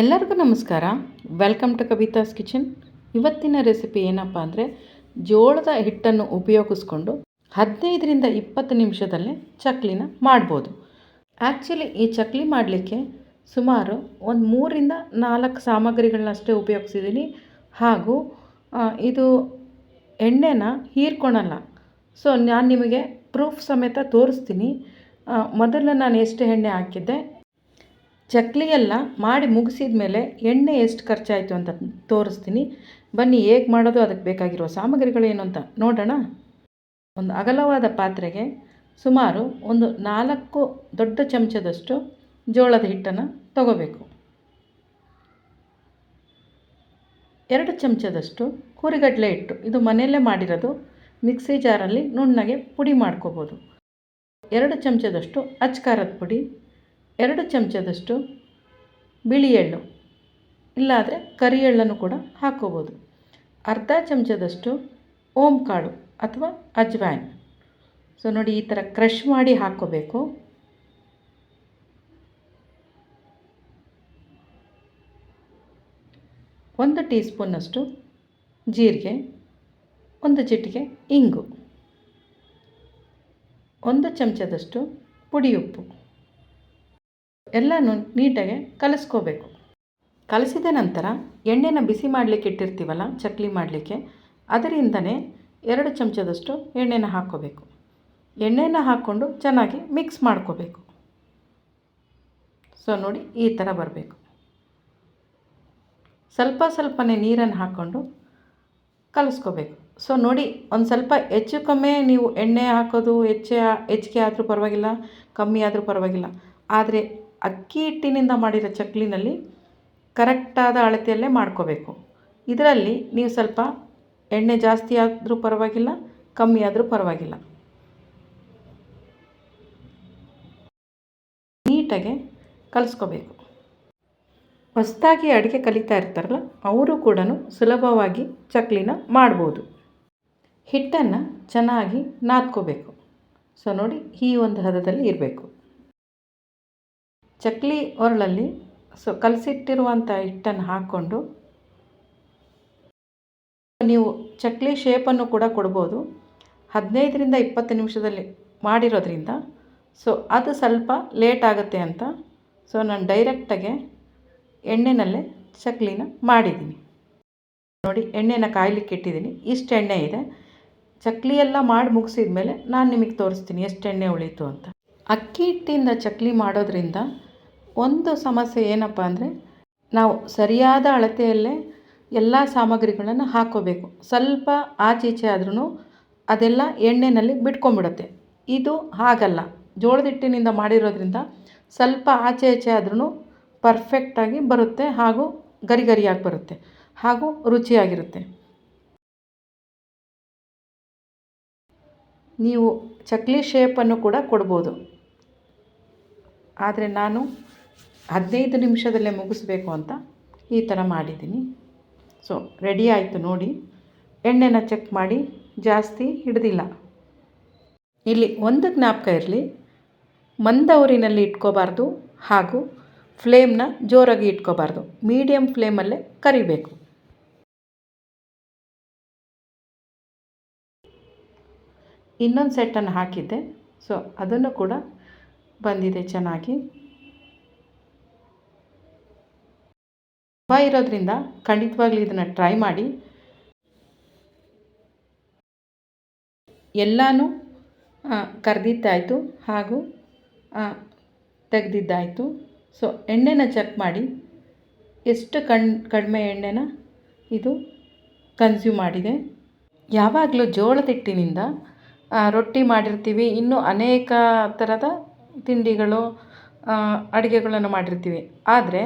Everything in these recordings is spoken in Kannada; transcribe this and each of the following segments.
ಎಲ್ಲರಿಗೂ ನಮಸ್ಕಾರ. ವೆಲ್ಕಮ್ ಟು ಕವಿತಾಸ್ ಕಿಚನ್ ಇವತ್ತಿನ ರೆಸಿಪಿ ಏನಪ್ಪ ಅಂದರೆ ಜೋಳದ ಹಿಟ್ಟನ್ನು ಉಪಯೋಗಿಸ್ಕೊಂಡು ಹದಿನೈದರಿಂದ ಇಪ್ಪತ್ತು ನಿಮಿಷದಲ್ಲೇ ಚಕ್ಲಿನ ಮಾಡ್ಬೋದು. ಆ್ಯಕ್ಚುಲಿ ಈ ಚಕ್ಲಿ ಮಾಡಲಿಕ್ಕೆ ಸುಮಾರು ಒಂದು ಮೂರಿಂದ ನಾಲ್ಕು ಸಾಮಗ್ರಿಗಳನ್ನಷ್ಟೇ ಉಪಯೋಗಿಸಿದ್ದೀನಿ. ಹಾಗೂ ಇದು ಎಣ್ಣೆನ ಹೀರ್ಕೊಳಲ್ಲ. ಸೊ ನಾನು ನಿಮಗೆ ಪ್ರೂಫ್ ಸಮೇತ ತೋರಿಸ್ತೀನಿ. ಮೊದಲು ನಾನು ಎಷ್ಟು ಎಣ್ಣೆ ಹಾಕಿದ್ದೆ? ಚಕ್ಲಿ ಎಲ್ಲ ಮಾಡಿ ಮುಗಿಸಿದ ಮೇಲೆ ಎಣ್ಣೆ ಎಷ್ಟು ಖರ್ಚಾಯಿತು ಅಂತ ತೋರಿಸ್ತೀನಿ. ಬನ್ನಿ ಹೇಗೆ ಮಾಡೋದು, ಅದಕ್ಕೆ ಬೇಕಾಗಿರೋ ಸಾಮಗ್ರಿಗಳೇನು ಅಂತ ನೋಡೋಣ. ಒಂದು ಅಗಲವಾದ ಪಾತ್ರೆಗೆ ಸುಮಾರು ಒಂದು ನಾಲ್ಕು ದೊಡ್ಡ ಚಮಚದಷ್ಟು ಜೋಳದ ಹಿಟ್ಟನ್ನು ತಗೋಬೇಕು. ಎರಡು ಚಮಚದಷ್ಟು ಕುರಿಗಡಲೆ ಹಿಟ್ಟು. ಇದು ಮನೆಯಲ್ಲೇ ಮಾಡಿರೋದು. ಮಿಕ್ಸಿ ಜಾರಲ್ಲಿ ನುಣ್ಣಗೆ ಪುಡಿ ಮಾಡ್ಕೋಬೋದು. ಎರಡು ಚಮಚದಷ್ಟು ಅಚ್ಕಾರದ ಪುಡಿ. ಎರಡು ಚಮಚದಷ್ಟು ಬಿಳಿ ಎಳ್ಳು, ಇಲ್ಲಾದರೆ ಕರಿ ಎಳ್ಳನ್ನು ಕೂಡ ಹಾಕ್ಕೋಬೋದು. ಅರ್ಧ ಚಮಚದಷ್ಟು ಓಂ ಕಾಳು ಅಥವಾ ಅಜ್ವಾಯಿನ್. ಸೊ ನೋಡಿ ಈ ಥರ ಕ್ರಷ್ ಮಾಡಿ ಹಾಕ್ಕೋಬೇಕು. ಒಂದು ಟೀ ಸ್ಪೂನಷ್ಟು ಜೀರಿಗೆ, ಒಂದು ಚಿಟಿಕೆ ಇಂಗು, ಒಂದು ಚಮಚದಷ್ಟು ಪುಡಿ ಉಪ್ಪು ಎಲ್ಲನೂ ನೀಟಾಗಿ ಕಲಸ್ಕೋಬೇಕು. ಕಲಸಿದ ನಂತರ ಎಣ್ಣೆನ ಬಿಸಿ ಮಾಡಲಿಕ್ಕೆ ಇಟ್ಟಿರ್ತೀವಲ್ಲ, ಚಕ್ಲಿ ಮಾಡಲಿಕ್ಕೆ, ಅದರಿಂದನೇ ಎರಡು ಚಮಚದಷ್ಟು ಎಣ್ಣೆನ ಹಾಕ್ಕೋಬೇಕು. ಎಣ್ಣೆನ ಹಾಕ್ಕೊಂಡು ಚೆನ್ನಾಗಿ ಮಿಕ್ಸ್ ಮಾಡ್ಕೋಬೇಕು. ಸೊ, ನೋಡಿ, ಈ ಥರ ಬರಬೇಕು. ಸ್ವಲ್ಪ ಸ್ವಲ್ಪನೇ ನೀರನ್ನು ಹಾಕ್ಕೊಂಡು ಕಲಸ್ಕೋಬೇಕು. ಸೊ, ನೋಡಿ, ಒಂದು ಸ್ವಲ್ಪ ಹೆಚ್ಚು ಕಮ್ಮಿ ನೀವು ಎಣ್ಣೆ ಹಾಕೋದು, ಹೆಚ್ಚೆ, ಹೆಚ್ಚಿಗೆ ಆದರೂ ಪರವಾಗಿಲ್ಲ, ಕಮ್ಮಿ ಆದರೂ ಪರವಾಗಿಲ್ಲ. ಆದರೆ ಅಕ್ಕಿ ಹಿಟ್ಟಿನಿಂದ ಮಾಡಿರೋ ಚಕ್ಲಿನಲ್ಲಿ ಕರೆಕ್ಟಾದ ಅಳತೆಯಲ್ಲೇ ಮಾಡ್ಕೋಬೇಕು. ಇದರಲ್ಲಿ ನೀವು ಸ್ವಲ್ಪ ಎಣ್ಣೆ ಜಾಸ್ತಿ ಆದರೂ ಪರವಾಗಿಲ್ಲ, ಕಮ್ಮಿ ಆದರೂ ಪರವಾಗಿಲ್ಲ. ನೀಟಾಗಿ ಕಲಿಸ್ಕೋಬೇಕು. ಹೊಸದಾಗಿ ಅಡುಗೆ ಕಲಿತಾ ಇರ್ತಾರಲ್ಲ, ಅವರು ಕೂಡ ಸುಲಭವಾಗಿ ಚಕ್ಲಿನ ಮಾಡ್ಬೋದು. ಹಿಟ್ಟನ್ನು ಚೆನ್ನಾಗಿ ನಾದ್ಕೋಬೇಕು. ಸೊ ನೋಡಿ, ಈ ಒಂದು ಹದದಲ್ಲಿ ಇರಬೇಕು. ಚಕ್ಲಿ ಒರಳಲ್ಲಿ ಸೊ ಕಲಸಿಟ್ಟಿರುವಂಥ ಹಿಟ್ಟನ್ನು ಹಾಕ್ಕೊಂಡು ನೀವು ಚಕ್ಲಿ ಶೇಪನ್ನು ಕೂಡ ಕೊಡ್ಬೋದು. ಹದಿನೈದರಿಂದ ಇಪ್ಪತ್ತು ನಿಮಿಷದಲ್ಲಿ ಮಾಡಿರೋದ್ರಿಂದ ಸೊ ಅದು ಸ್ವಲ್ಪ ಲೇಟ್ ಆಗುತ್ತೆ ಅಂತ ಸೊ ನಾನು ಡೈರೆಕ್ಟಾಗೆ ಎಣ್ಣೆನಲ್ಲೇ ಚಕ್ಲಿನ ಮಾಡಿದ್ದೀನಿ. ನೋಡಿ, ಎಣ್ಣೆನ ಕಾಯಲಿಕ್ಕೆ ಇಟ್ಟಿದ್ದೀನಿ. ಇಷ್ಟು ಎಣ್ಣೆ ಇದೆ. ಚಕ್ಲಿ ಎಲ್ಲ ಮಾಡಿ ಮುಗಿಸಿದ ಮೇಲೆ ನಾನು ನಿಮಗೆ ತೋರಿಸ್ತೀನಿ ಎಷ್ಟು ಎಣ್ಣೆ ಉಳೀತು ಅಂತ. ಅಕ್ಕಿ ಹಿಟ್ಟಿಂದ ಚಕ್ಲಿ ಮಾಡೋದ್ರಿಂದ ಒಂದು ಸಮಸ್ಯೆ ಏನಪ್ಪ ಅಂದರೆ ನಾವು ಸರಿಯಾದ ಅಳತೆಯಲ್ಲೇ ಎಲ್ಲ ಸಾಮಗ್ರಿಗಳನ್ನು ಹಾಕ್ಕೋಬೇಕು ಸ್ವಲ್ಪ ಆಚೀಚೆ ಆದ್ರೂ ಅದೆಲ್ಲ ಎಣ್ಣೆಯಲ್ಲಿ ಬಿಟ್ಕೊಂಡ್ಬಿಡುತ್ತೆ. ಇದು ಹಾಗಲ್ಲ. ಜೋಳದ ಹಿಟ್ಟಿನಿಂದ ಮಾಡಿರೋದ್ರಿಂದ ಸ್ವಲ್ಪ ಆಚೆ ಈಚೆ ಆದ್ರೂ ಪರ್ಫೆಕ್ಟಾಗಿ ಬರುತ್ತೆ ಹಾಗೂ ಗರಿ ಗರಿಯಾಗಿ ಬರುತ್ತೆ ಹಾಗೂ ರುಚಿಯಾಗಿರುತ್ತೆ. ನೀವು ಚಕ್ಲಿ ಶೇಪನ್ನು ಕೂಡ ಕೊಡ್ಬೋದು. ಆದರೆ ನಾನು ಹದಿನೈದು ನಿಮಿಷದಲ್ಲೇ ಮುಗಿಸ್ಬೇಕು ಅಂತ ಈ ಥರ ಮಾಡಿದ್ದೀನಿ. ಸೊ ರೆಡಿ ಆಯಿತು ನೋಡಿ. ಎಣ್ಣೆನ ಚೆಕ್ ಮಾಡಿ, ಜಾಸ್ತಿ ಹಿಡ್ದಿಲ್ಲ. ಇಲ್ಲಿ ಒಂದು ಜ್ಞಾಪಕ ಇರಲಿ. ಮಂದ ಊರಿನಲ್ಲಿ ಇಟ್ಕೋಬಾರ್ದು ಹಾಗೂ ಫ್ಲೇಮ್ನ ಜೋರಾಗಿ ಇಟ್ಕೋಬಾರ್ದು. ಮೀಡಿಯಮ್ ಫ್ಲೇಮಲ್ಲೇ ಕರಿಬೇಕು. ಇನ್ನೊಂದು ಸೆಟ್ಟನ್ನು ಹಾಕಿದ್ದೆ. ಸೊ ಅದನ್ನು ಕೂಡ ಬಂದಿದೆ ಚೆನ್ನಾಗಿ. ಹಬ್ಬ ಇರೋದ್ರಿಂದ ಖಂಡಿತವಾಗ್ಲೂ ಇದನ್ನು ಟ್ರೈ ಮಾಡಿ. ಎಲ್ಲನೂ ಕರೆದಿದ್ದಾಯಿತು ಹಾಗೂ ತೆಗೆದಿದ್ದಾಯಿತು. ಸೊ ಎಣ್ಣೆನ ಚೆಕ್ ಮಾಡಿ. ಎಷ್ಟು ಕಣ್, ಕಡಿಮೆ ಎಣ್ಣೆನ ಇದು ಕನ್ಸ್ಯೂಮ್ ಮಾಡಿದೆ. ಯಾವಾಗಲೂ ಜೋಳದ ಹಿಟ್ಟಿನಿಂದ ರೊಟ್ಟಿ ಮಾಡಿರ್ತೀವಿ. ಇನ್ನೂ ಅನೇಕ ಥರದ ತಿಂಡಿಗಳು ಅಡುಗೆಗಳನ್ನು ಮಾಡಿರ್ತೀವಿ. ಆದರೆ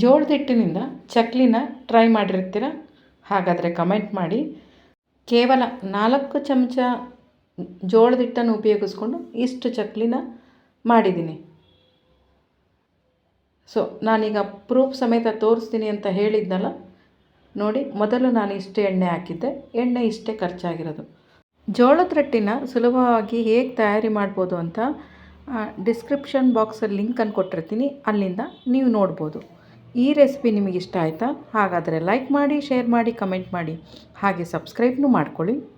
ಜೋಳದ ಹಿಟ್ಟಿನಿಂದ ಚಕ್ಲಿನ ಟ್ರೈ ಮಾಡಿರ್ತೀರಾ? ಹಾಗಾದರೆ ಕಮೆಂಟ್ ಮಾಡಿ. ಕೇವಲ ನಾಲ್ಕು ಚಮಚ ಜೋಳದ ಹಿಟ್ಟನ್ನು ಉಪಯೋಗಿಸ್ಕೊಂಡು ಇಷ್ಟು ಚಕ್ಲಿನ ಮಾಡಿದ್ದೀನಿ. ಸೊ ನಾನೀಗ ಪ್ರೂಫ್ ಸಮೇತ ತೋರಿಸ್ತೀನಿ ಅಂತ ಹೇಳಿದ್ನಲ್ಲ? ನೋಡಿ, ಮೊದಲು ನಾನು ಇಷ್ಟು ಎಣ್ಣೆ ಹಾಕಿದ್ದೆ. ಎಣ್ಣೆ ಇಷ್ಟೇ ಖರ್ಚಾಗಿರೋದು. ಜೋಳದ ರೊಟ್ಟಿನ ಸುಲಭವಾಗಿ ಹೇಗೆ ತಯಾರಿ ಮಾಡ್ಬೋದು ಅಂತ ಡಿಸ್ಕ್ರಿಪ್ಷನ್ ಬಾಕ್ಸಲ್ಲಿ ಲಿಂಕನ್ನು ಕೊಟ್ಟಿರ್ತೀನಿ. ಅಲ್ಲಿಂದ ನೀವು ನೋಡ್ಬೋದು. ಈ ರೆಸಿಪಿ ನಿಮಗಿಷ್ಟ ಆಯಿತಾ? ಹಾಗಾದರೆ ಲೈಕ್ ಮಾಡಿ ಶೇರ್ ಮಾಡಿ ಕಮೆಂಟ್ ಮಾಡಿ. ಹಾಗೆ ಸಬ್ಸ್ಕ್ರೈಬ್ನೂ ಮಾಡ್ಕೊಳ್ಳಿ.